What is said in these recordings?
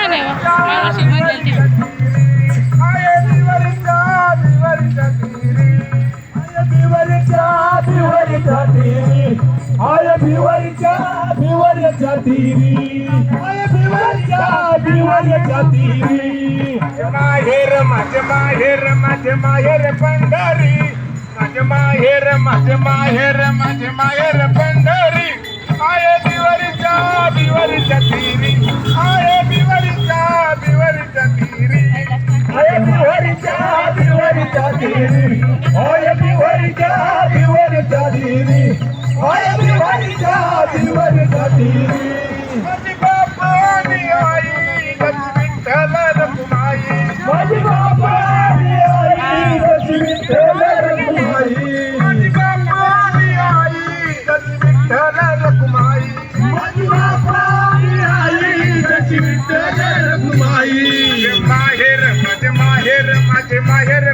छान आहे वा. मागाशी आय बिवरीच्या बिवरीच्या तिरी आय तिरी माहेर माझे माहेर माझे माहेर पंढरी माझे माहेर माझे माहेर माझे माहेर पंढरी आय बिवरीच्या बिवरीच्या तिरी तिरी आय बिवरीच्या बिवरीच्या तिरी आय बिवरीच्या बिवरीच्या तिरी माझी बापानी आई विठ्ठल माझी आई माझी आई माझी आई रखुमाई. माहेर माझे माहेर माझे माहेर.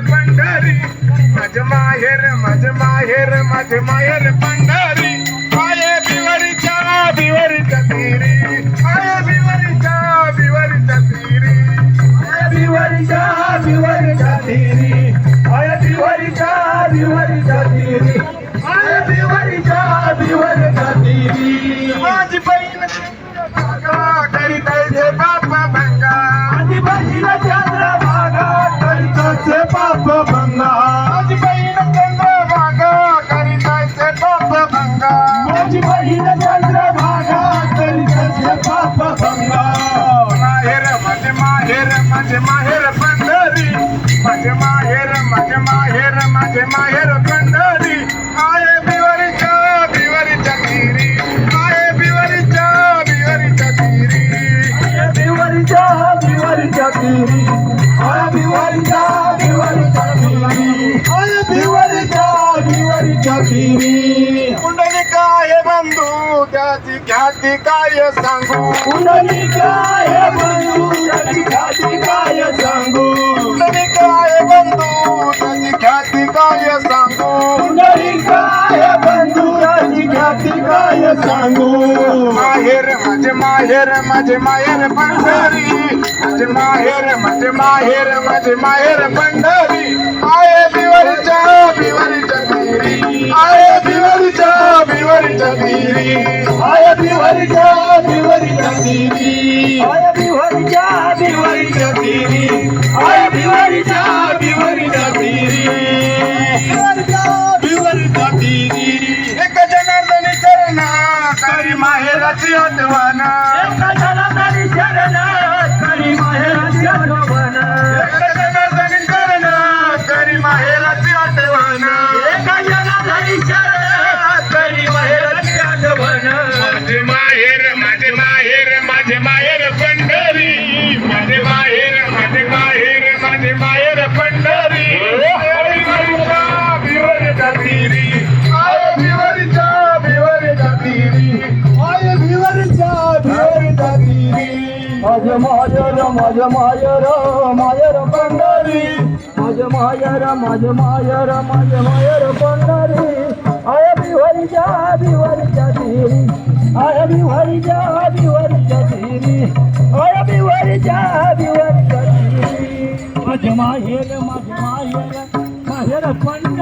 माहेर माझे माहेर माझे माहेर पंढरी. आये बिवरीच्या बिवरीच्या तिरी. आये बिवरीच्या बिवरीच्या तिरी. आये बिवरीच्या बिवरीच्या तिरी. माझी बहीण चंद्रभागा करीत आहे बाप भंगा माहेर माझे माहेर पंढरी माझे माहेर माझे माहेर माझे माहेर पंढरी आये बिवरीच्या बिवरीच्या तिरी आये बिवरीच्या बिवरीच्या तिरी आये बिवरीच्या बिवरीच्या. तिरी ख्याती काय सांगू? कुंडली काय बंधू? त्याची ख्याती काय सांगू? कुंडली काय बंधू? त्याची ख्याती काय सांगू? कुंडली काय बंधू? त्याची ख्याती काय सांगू? माहेर माझे माहेर माझे माहेर पंढरी. माझे माहेर माझे माहेर माझे माहेर पंढरी. बिवरीच्या बिवरीच्या तिरी बिवरीच्या बिवरीच्या माझे माहेर पंढरी माझे माहेर माझे माहेर माझे माहेर पंढरी. बिवरीच्या तिरी आय बिवरीच्या बिवरीच्या तिरी आय बिवरीच्या बिवरीच्या तिरी माझे मायर माझ मायर मायर पंढरी माझ मायर माझ मायर माझ मायर माझ्या माहेर माझ्या माहेर माहेर पण